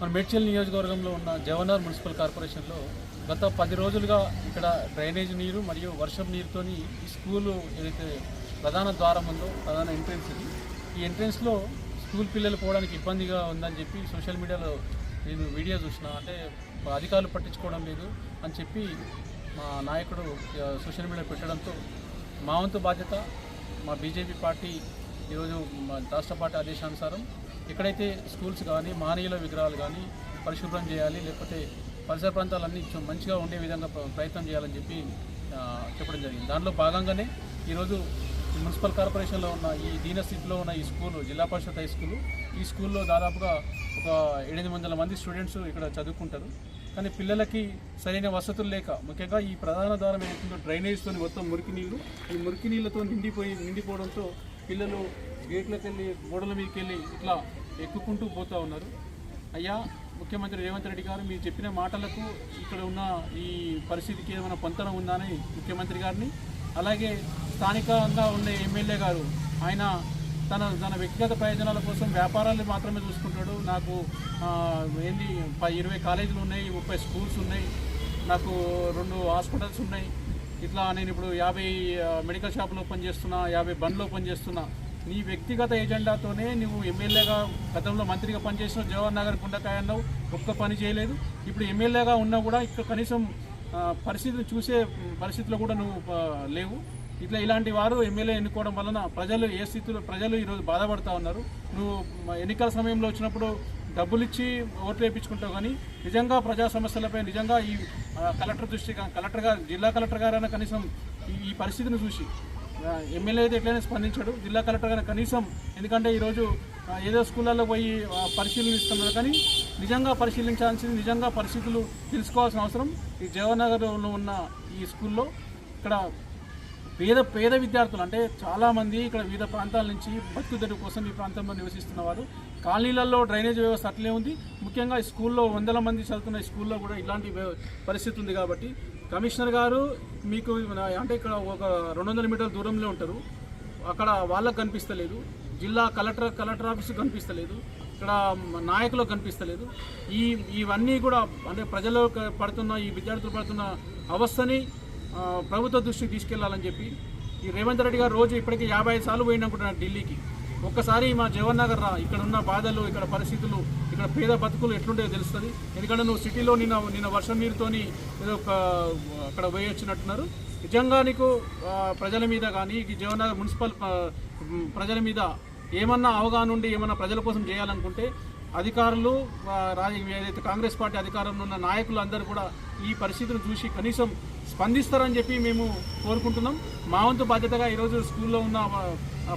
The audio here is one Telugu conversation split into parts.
మన మేడ్చల్ నియోజకవర్గంలో ఉన్న జవహర్ మున్సిపల్ కార్పొరేషన్లో గత పది రోజులుగా ఇక్కడ డ్రైనేజ్ నీరు మరియు వర్షం నీరుతోని ఈ స్కూలు ఏదైతే ప్రధాన ద్వారం ఉందో ప్రధాన ఎంట్రెన్స్ ఇది. ఈ ఎంట్రెన్స్లో స్కూల్ పిల్లలు పోవడానికి ఇబ్బందిగా ఉందని చెప్పి సోషల్ మీడియాలో నేను వీడియో చూసిన. అంటే అధికారులు పట్టించుకోవడం లేదు అని చెప్పి మా నాయకుడు సోషల్ మీడియా పెట్టడంతో మా వంతు బాధ్యత మా బీజేపీ పార్టీ ఈరోజు మా రాష్ట్ర పార్టీ ఆదేశానుసారం ఎక్కడైతే స్కూల్స్ కానీ మానవీయుల విగ్రహాలు కానీ పరిశుభ్రం చేయాలి లేకపోతే పరిసర ప్రాంతాలన్నీ మంచిగా ఉండే విధంగా ప్ర- ప్రయత్నం చేయాలని చెప్పి చెప్పడం జరిగింది. దానిలో భాగంగానే ఈరోజు ఈ మున్సిపల్ కార్పొరేషన్లో ఉన్న ఈ దీనస్థితిలో ఉన్న ఈ స్కూలు జిల్లా పరిషత్ హై స్కూలు ఈ స్కూల్లో దాదాపుగా ఒక ఎనిమిది వందల మంది స్టూడెంట్స్ ఇక్కడ చదువుకుంటారు. కానీ పిల్లలకి సరైన వసతులు లేక ముఖ్యంగా ఈ ప్రధాన ద్వారం ఏదైతుందో డ్రైనేజ్తో మొత్తం మురికి నీళ్ళు ఈ మురికి నీళ్ళతో నిండిపోయి నిండిపోవడంతో పిల్లలు గేట్లకు వెళ్ళి గోడల మీదకి వెళ్ళి ఇట్లా ఎక్కుకుంటూ పోతూ ఉన్నారు. అయ్యా ముఖ్యమంత్రి రేవంత్ రెడ్డి గారు మీరు చెప్పిన మాటలకు ఇక్కడ ఉన్న ఈ పరిస్థితికి ఏమైనా పొంతన ఉందా అని ముఖ్యమంత్రి గారిని అలాగే స్థానికంగా ఉండే ఎమ్మెల్యే గారు ఆయన తన తన వ్యక్తిగత ప్రయోజనాల కోసం వ్యాపారాలు మాత్రమే చూసుకుంటాడు. నాకు ఏంది ఇరవై కాలేజీలు ఉన్నాయి ముప్పై స్కూల్స్ ఉన్నాయి నాకు రెండు హాస్పిటల్స్ ఉన్నాయి. ఇట్లా నేను ఇప్పుడు యాభై మెడికల్ మెడికల్ షాప్లో పనిచేస్తున్నా యాభై బండ్లో పనిచేస్తున్నా నీ వ్యక్తిగత ఎజెండాతోనే నువ్వు ఎమ్మెల్యేగా గతంలో మంత్రిగా పనిచేసిన జవహర్ నగర్ గుండకాయ అన్నావు ఒక్క పని చేయలేదు. ఇప్పుడు ఎమ్మెల్యేగా ఉన్నా కూడా ఇక్కడ కనీసం పరిస్థితిని చూసే పరిస్థితిలో కూడా నువ్వు లేవు. ఇట్లా ఇలాంటి వారు ఎమ్మెల్యే ఎన్నుకోవడం వలన ప్రజలు ఏ స్థితిలో ప్రజలు ఈరోజు బాధపడుతూ ఉన్నారు. నువ్వు ఎన్నికల సమయంలో వచ్చినప్పుడు డబ్బులు ఇచ్చి ఓట్లు వేయించుకుంటావు కానీ నిజంగా ప్రజా సమస్యలపై నిజంగా ఈ కలెక్టర్ దృష్టి కలెక్టర్ గారు జిల్లా కలెక్టర్ గారైనా కనీసం ఈ- పరిస్థితిని చూసి ఎమ్మెల్యే అయితే ఎట్లయినా స్పందించాడు. జిల్లా కలెక్టర్ గారు కనీసం ఎందుకంటే ఈరోజు ఏదో స్కూళ్ళల్లో పోయి పరిశీలిస్తున్నారు పరిశీలనిస్తున్నారు. కానీ నిజంగా పరిశీలించాల్సింది నిజంగా పరిస్థితులు తెలుసుకోవాల్సిన అవసరం ఈ జవహర్నగర్లో ఉన్న ఈ స్కూల్లో. ఇక్కడ పేద పేద విద్యార్థులు అంటే చాలామంది ఇక్కడ వివిధ ప్రాంతాల నుంచి బతుకుదెరు కోసం ఈ ప్రాంతంలో నివసిస్తున్న వారు కాలనీలలో డ్రైనేజ్ వ్యవస్థ అట్లే ఉంది. ముఖ్యంగా ఈ స్కూల్లో వందల మంది చదువుతున్న ఈ స్కూల్లో కూడా ఇలాంటి పరిస్థితి ఉంది కాబట్టి కమిషనర్ గారు మీకు అంటే ఇక్కడ ఒక రెండు వందల మీటర్ల దూరంలో ఉంటారు. అక్కడ వాళ్ళకు కనిపిస్తలేదు. జిల్లా కలెక్టర్ కలెక్టర్ ఆఫీసు కనిపిస్తలేదు. ఇక్కడ నాయకులకు కనిపిస్తలేదు. ఈ ఇవన్నీ కూడా అంటే ప్రజలు పడుతున్న ఈ విద్యార్థులు పడుతున్న అవస్థని ప్రభుత్వ దృష్టికి తీసుకెళ్ళాలని చెప్పి ఈ రేవంత్ రెడ్డి గారు రోజు ఇప్పటికి యాభై ఐదు సార్లు పోయిననుకుంటున్నారు ఢిల్లీకి. ఒక్కసారి మా జవహర్ నగర్ రా ఇక్కడ ఉన్న బాధలు ఇక్కడ పరిస్థితులు ఇక్కడ పేద బతుకులు ఎట్లుంటాయో తెలుస్తుంది. ఎందుకంటే నువ్వు సిటీలో నిన్న నిన్న వర్షం నీరుతోని ఏదో ఒక అక్కడ వేయొచ్చినట్టున్నారు నిజంగా నీకు ప్రజల మీద కానీ జవన్ జవహర్ నగర్ మున్సిపల్ ప్రజల మీద ఏమన్నా అవగాహన ఉండి ఏమన్నా ప్రజల కోసం చేయాలనుకుంటే అధికారులు ఏదైతే కాంగ్రెస్ పార్టీ అధికారంలో ఉన్న నాయకులు అందరూ కూడా ఈ పరిస్థితిని చూసి కనీసం స్పందిస్తారని చెప్పి మేము కోరుకుంటున్నాం. మా వంతు బాధ్యతగా ఈరోజు స్కూల్లో ఉన్న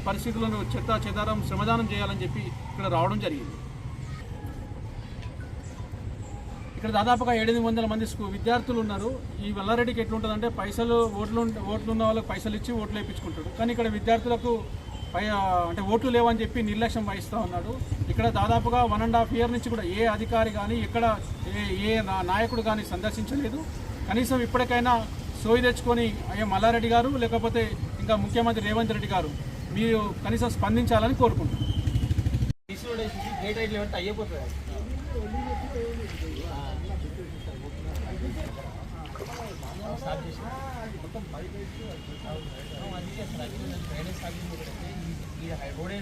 పరిస్థితులను చెత్త చెదారం శ్రమదానం చేయాలని చెప్పి ఇక్కడ రావడం జరిగింది. ఇక్కడ దాదాపుగా ఏడెనిమిది వందల మంది స్కూ విద్యార్థులు ఉన్నారు. ఈ వల్లారెడ్డికి ఎట్లుంటుందంటే పైసలు ఓట్లు ఓట్లు ఉన్న వాళ్ళకి పైసలు ఇచ్చి ఓట్లు వేయించుకుంటాడు. కానీ ఇక్కడ విద్యార్థులకు పై అంటే ఓట్లు లేవని చెప్పి నిర్లక్ష్యం వహిస్తూ ఉన్నాడు. ఇక్కడ దాదాపుగా వన్ అండ్ హాఫ్ ఇయర్ నుంచి కూడా ఏ అధికారి కానీ ఇక్కడ ఏ ఏ నా- నాయకుడు కానీ సందర్శించలేదు కనీసం ఇప్పటికైనా సోయి తెచ్చుకొని అయ్యా మల్లారెడ్డి గారు లేకపోతే ఇంకా ముఖ్యమంత్రి రేవంత్ రెడ్డి గారు మీరు కనీసం స్పందించాలని కోరుకుంటున్నాను జవహర్